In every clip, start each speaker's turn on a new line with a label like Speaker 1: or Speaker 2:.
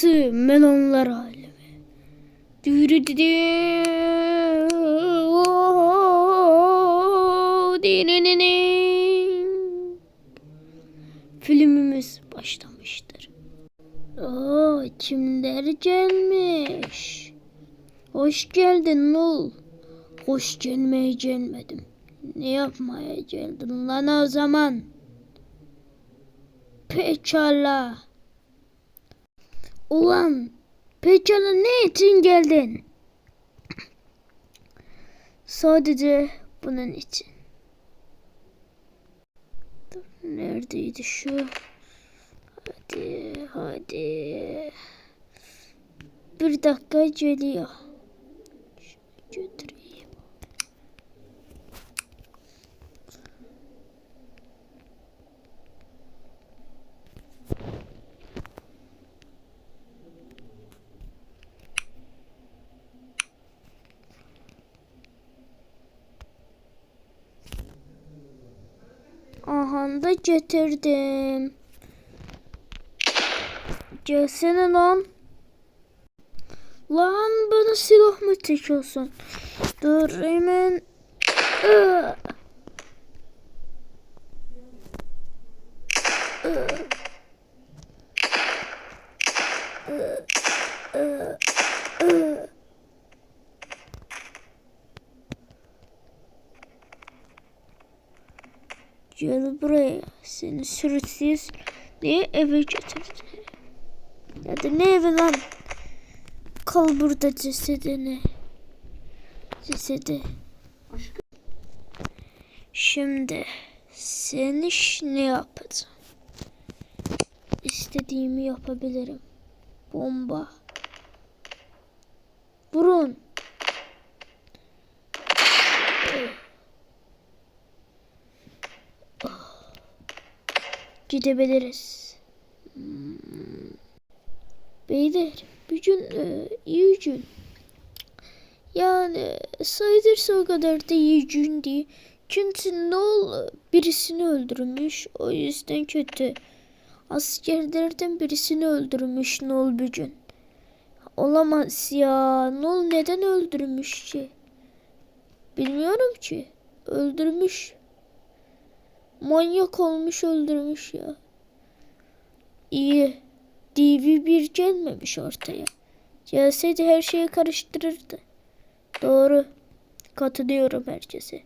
Speaker 1: Tı melonlar alemi. Dürü dürü. Filmimiz başlamıştır. Oo, kimler gelmiş? Hoş geldin Nul. Hoş gelmeye gelmedim. Ne yapmaya geldin lan o zaman? Pekala. Ulan pekala ne için geldin? Sadece bunun için. Neredeydi şu? Hadi hadi. Bir dakika geliyor. Götüreyim. Aha da getirdim. Gelsene lan. Lan bana silah mı çekiyorsun? Dur hemen. Iı. Iı. Iı. Iı. Gel buraya. Seni sürüsüz diye eve götürdü. Ya da ne evi lan? Kal burada cesedini. Cesedi. Şimdi seni ş- ne yapacağım? İstediğimi yapabilirim. Bomba. Vurun. Gidebiliriz. Beyler, bir gün e, iyi gün. Yani sayılırsa o kadar da iyi gün değil. Çünkü Nol birisini öldürmüş. O yüzden kötü. Askerlerden birisini öldürmüş Nol bir gün. Olamaz ya. Nol neden öldürmüş ki? Bilmiyorum ki. Öldürmüş. Manyak olmuş öldürmüş ya. İyi. DV1 gelmemiş ortaya. Gelseydi her şeyi karıştırırdı. Doğru. Katılıyorum herkese.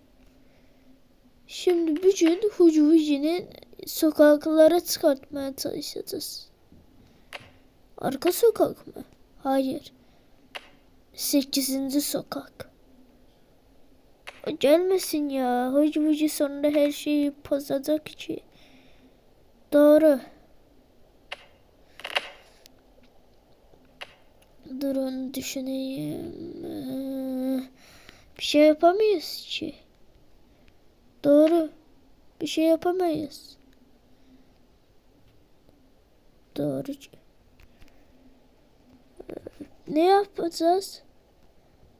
Speaker 1: Şimdi bütün Hucuvici'nin sokaklara çıkartmaya çalışacağız. Arka sokak mı? Hayır. Sekizinci sokak. Gelmesin ya. Hucuvici sonunda her şeyi bozacak ki. Doğru. Durun düşüneyim. Ee, Bir şey yapamayız ki. Doğru. Bir şey yapamayız. Doğru. Ee, Ne yapacağız?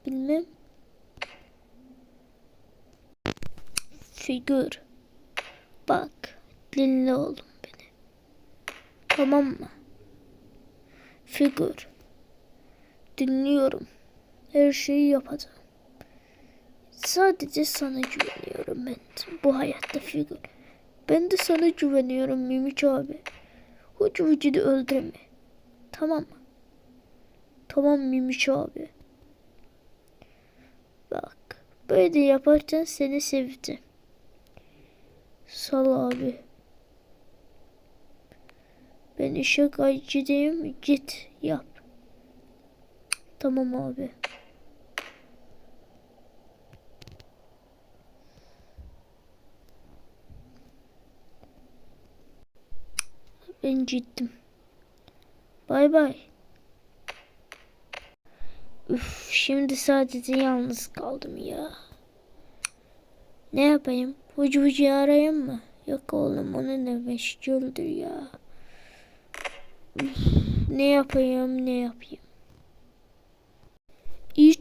Speaker 1: Bilmem. Figür. Bak. Dinle oğlum beni. Tamam mı? Figür. Dinliyorum. Her şeyi yapacağım. Sadece sana güveniyorum ben bu hayatta figür. Ben de sana güveniyorum Mimik abi. Hucu vücudu öldürme. Tamam mı? Tamam Mimik abi. Bak. Böyle yaparsan seni sevdim. Sal abi. Ben gideyim. Git yap. Tamam abi. Ben gittim. Bay bay. Üf, şimdi sadece yalnız kaldım ya. Ne yapayım? Hucu hucu arayayım mı? Yok oğlum onun da meşguldür ya. Ne yapayım ne yapayım?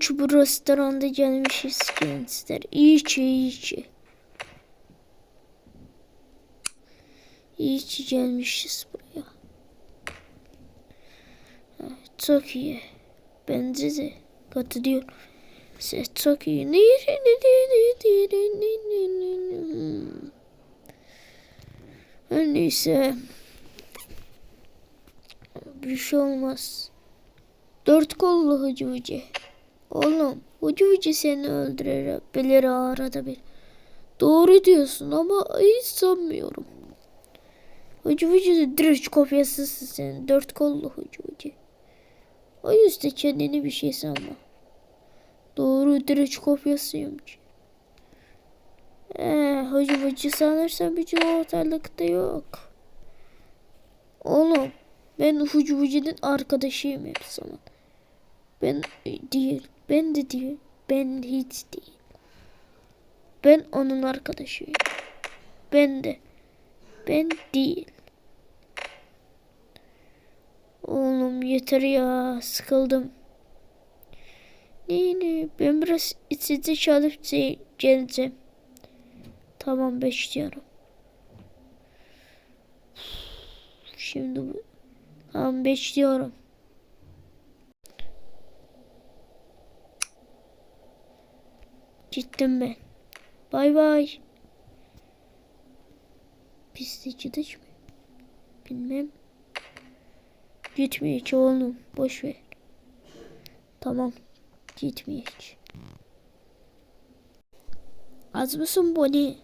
Speaker 1: Ki bu restoranda gelmişiz gençler. İyi ki iyi ki. Gelmişiz buraya. çok iyi. Bence de katılıyorum. Ses çok iyi. Her neyse. Bir şey olmaz. Dört kollu Hacı Hacı. Oğlum Hacı Hacı seni öldürebilir arada bir. Doğru diyorsun ama hiç sanmıyorum. Hacı de direkt kopyasısın sen. Dört kollu Hacı Hacı. O yüzden kendini bir şey sanma. Doğru direkt kopyasıyım ki. Ee, Hacı Hacı sanırsan bir ortalıkta yok. Oğlum ben Hacı Hacı'nın arkadaşıyım hep zaman. Ben değil. Ben de değil. Ben hiç değil. Ben onun arkadaşıyım. Ben de. Ben değil. Oğlum yeter ya. Sıkıldım. Ne ne ben biraz sizi çalıp şey, geleceğim. Tamam bekliyorum. Şimdi bu. Tamam bekliyorum. Gittim ben. Bay bay. Pislici dış mı? Bilmem. Gitmiyor hiç oğlum. Boş ver. Tamam. Gitmiyor hiç. Az mısın Bonnie?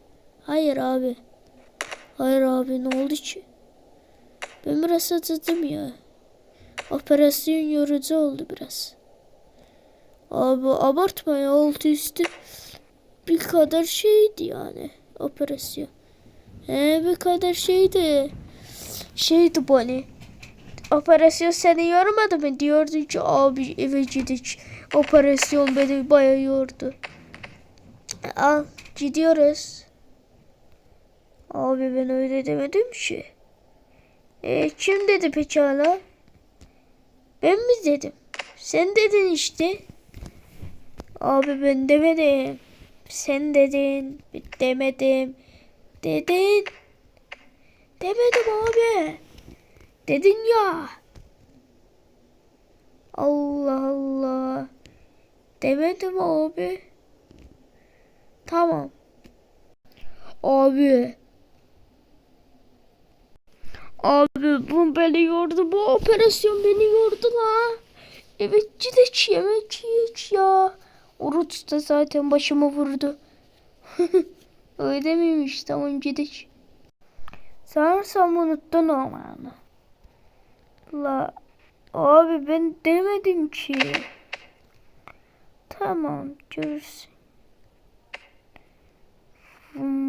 Speaker 1: Hayır abi. Hayır abi ne oldu ki? Ben biraz acıdım ya. Operasyon yorucu oldu biraz. Abi abartma ya altı üstü bir kadar şeydi yani operasyon. He bir kadar şeydi. Şeydi hani. Operasyon seni yormadı mı? Diyordu ki abi eve gidik. Operasyon beni bayağı yordu. Al gidiyoruz. Abi ben öyle demedim ki. E, kim dedi peki hala? Ben mi dedim? Sen dedin işte. Abi ben demedim. Sen dedin. Demedim. Dedin. Demedim abi. Dedin ya. Allah Allah. Demedim abi. Tamam. Abi. Abi bu beni yordu. Bu operasyon beni yordu la. Evet gideç yemek yiyiç ya. Oruç da zaten başımı vurdu. Öyle miymiş? Tamam gideç. Sanırsam unuttun ama. La abi ben demedim ki. Tamam görürsün. Hmm.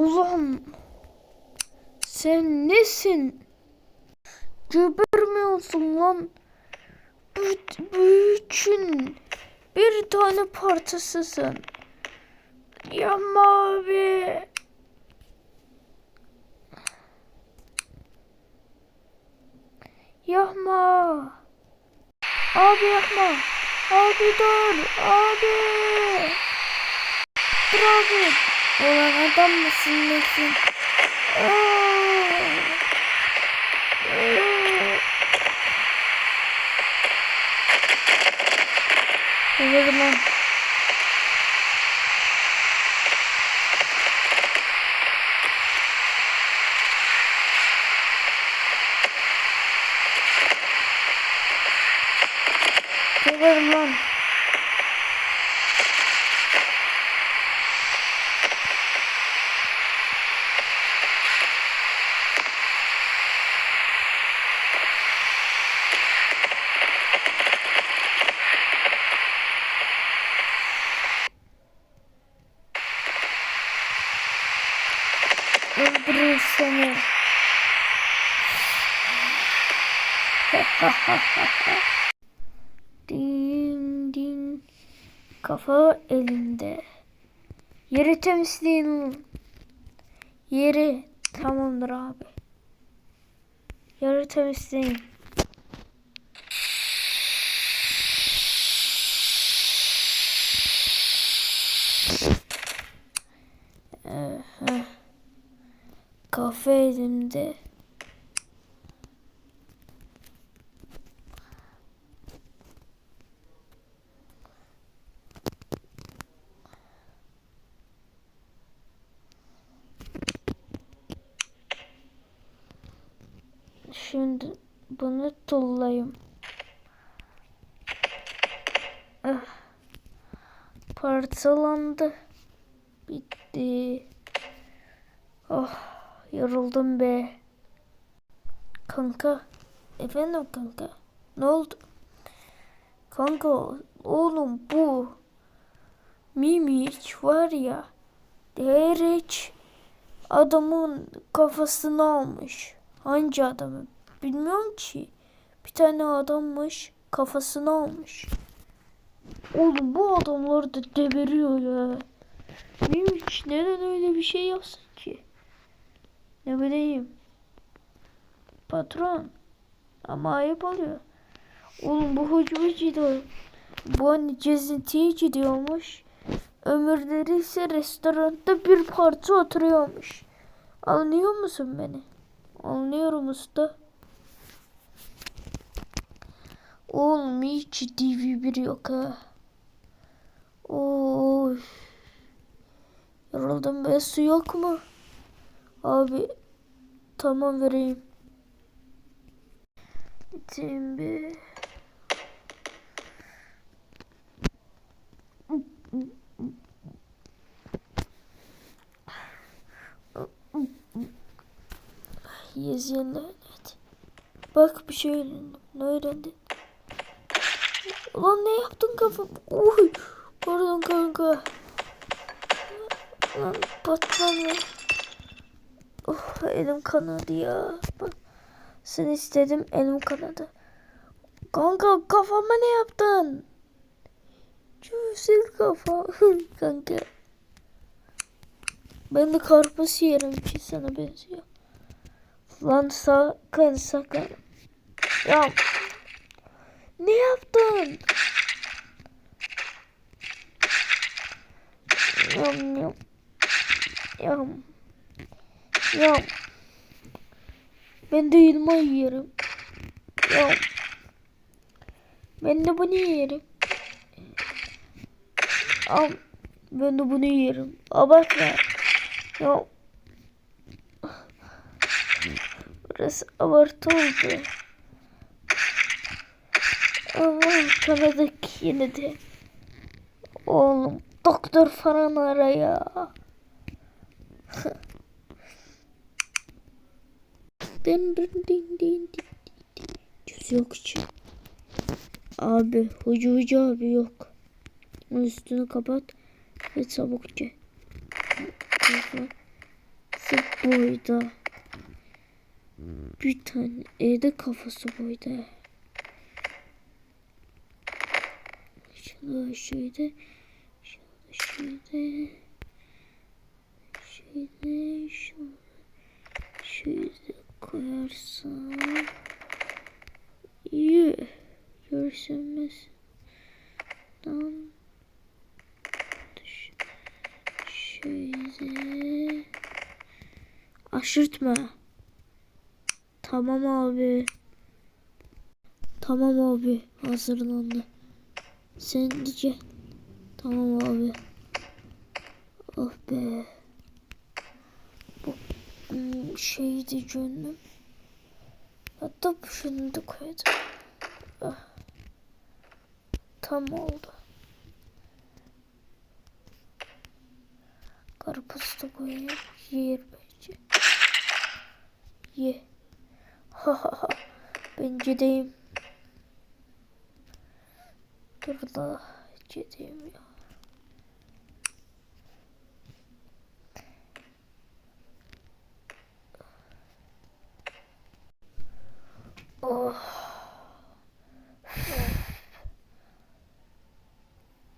Speaker 1: Ulan sen nesin? Gebermiyorsun lan. Büt, bütün bir tane parçasısın. Yapma abi. Yapma. Abi yapma. Abi dur. Abi. Dur abi. Ulan adam mısın nesin? Ne zaman? Severim lan. din din. Kafa elinde. Yeri temizleyin. Yeri tamamdır abi. Yeri temizleyin. Kafe elimde. Şimdi bunu tullayayım. Ah. Parçalandı. Bitti. Oh, yoruldum be. Kanka. Efendim kanka. Ne oldu? Kanka oğlum bu Mimiç var ya Dereç adamın kafasını almış. Hangi adamı? Bilmiyorum ki. Bir tane adammış kafasını almış. Oğlum bu adamları da deberiyor ya. Mimiç neden öyle bir şey yapsın ki? Ne bileyim. Patron. Ama ayıp oluyor. Oğlum bu gidiyor. Bu hani gezintiye gidiyormuş. Ömürleri ise restoranda bir parça oturuyormuş. Anlıyor musun beni? Anlıyorum usta. Oğlum hiç TV1 yok ha. Oy. Yoruldum be su yok mu? Abi tamam vereyim. Şimdi Yazılı evet. Bak bir şey öğrendim. Ne öğrendin? Ulan ne yaptın kafam? Uy, pardon kanka. Lan patron ya. Oh, elim kanadı ya. Bak, sen istedim elim kanadı. Kanka kafama ne yaptın? Cüzül kafa. kanka. Ben de karpuz yerim ki sana benziyor. Lan sakın sakın. Ya ne yaptın? Yam yam. Yam. Yam. Ben de elma yerim. Yam. Ben de bunu yerim. Al. Ben de bunu yerim. Abartma. Yam. Burası abartı oldu. Allah kanadık yine de. Oğlum doktor falan ara ya. din din din din din. Cüz yok ki. Abi hoca hoca abi yok. Onun üstünü kapat ve çabuk gel. Kafası boyda. Bir tane evde kafası boyda. Şöyle şöyle. Şöyle şöyle. Şöyle şöyle. Koyarsam. Görüşemez. Tam. Şöyle. Aşırtma. Tamam abi. Tamam abi. Hazırlandı. Sen diyeceksin. Tamam abi. Oh be. Bu şeydi gönlüm. Hatta şunu da koydum. Ah. Tam oldu. Karpuz da koyayım. Yer bence. Ye. Ha ha ha. Ben gideyim. Dur da gideyim ya. Oh.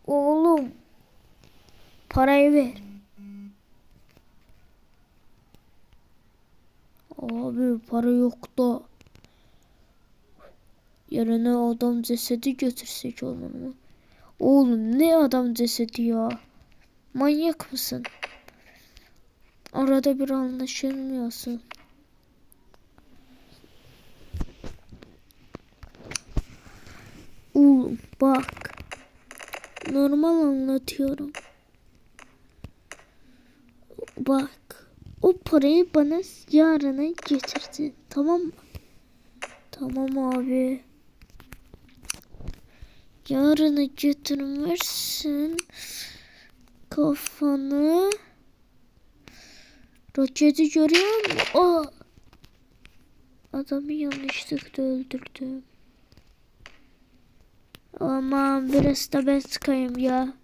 Speaker 1: Oğlum. Parayı ver. Abi para yok da. Yerine adam cesedi götürsek olur mu? Oğlum ne adam cesedi ya? Manyak mısın? Arada bir anlaşılmıyorsun. Oğlum bak. Normal anlatıyorum. Bak. O parayı bana yarına getirdin. Tamam mı? Tamam abi. Yarını götürmüşsün kafanı. Roketi görüyor musun? O adamı yanlışlıkla öldürdüm. Aman biraz da ben sıkayım ya.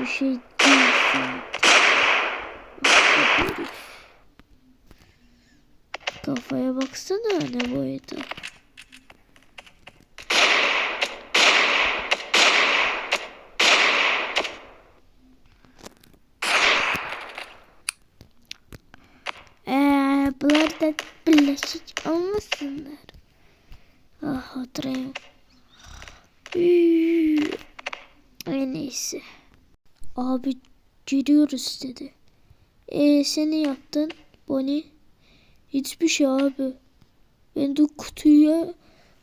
Speaker 1: Bir şey değil. Kafaya baksana ne boyutu. Abi giriyoruz dedi. E sen ne yaptın Bonnie? Hiçbir şey abi. Ben de kutuya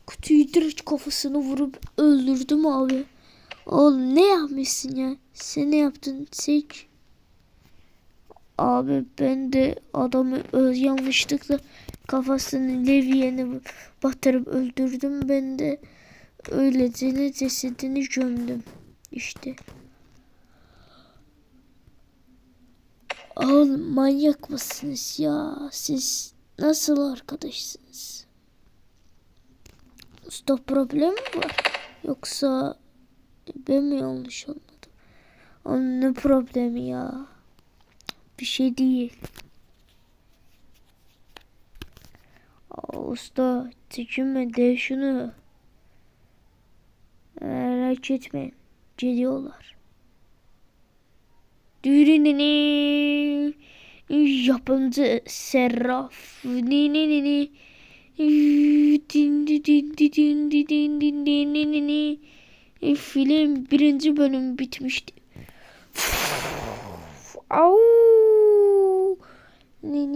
Speaker 1: kutuyu direkt kafasına vurup öldürdüm abi. Oğlum ne yapmışsın ya? Sen ne yaptın Sek? Abi ben de adamı yanlışlıkla kafasını levyene batırıp öldürdüm. Ben de öylece cesedini gömdüm. İşte. Oğlum manyak mısınız ya? Siz nasıl arkadaşsınız? Usta problem mi var? Yoksa ben mi yanlış anladım? Onun ne problemi ya? Bir şey değil. Aa, usta çekinme de şunu. Merak etmeyin. Geliyorlar. Düğününü yapımcı Serraf. Ni ni ni ni. Din di din di din di din din din. E, Film birinci bölüm bitmişti. Au. Ni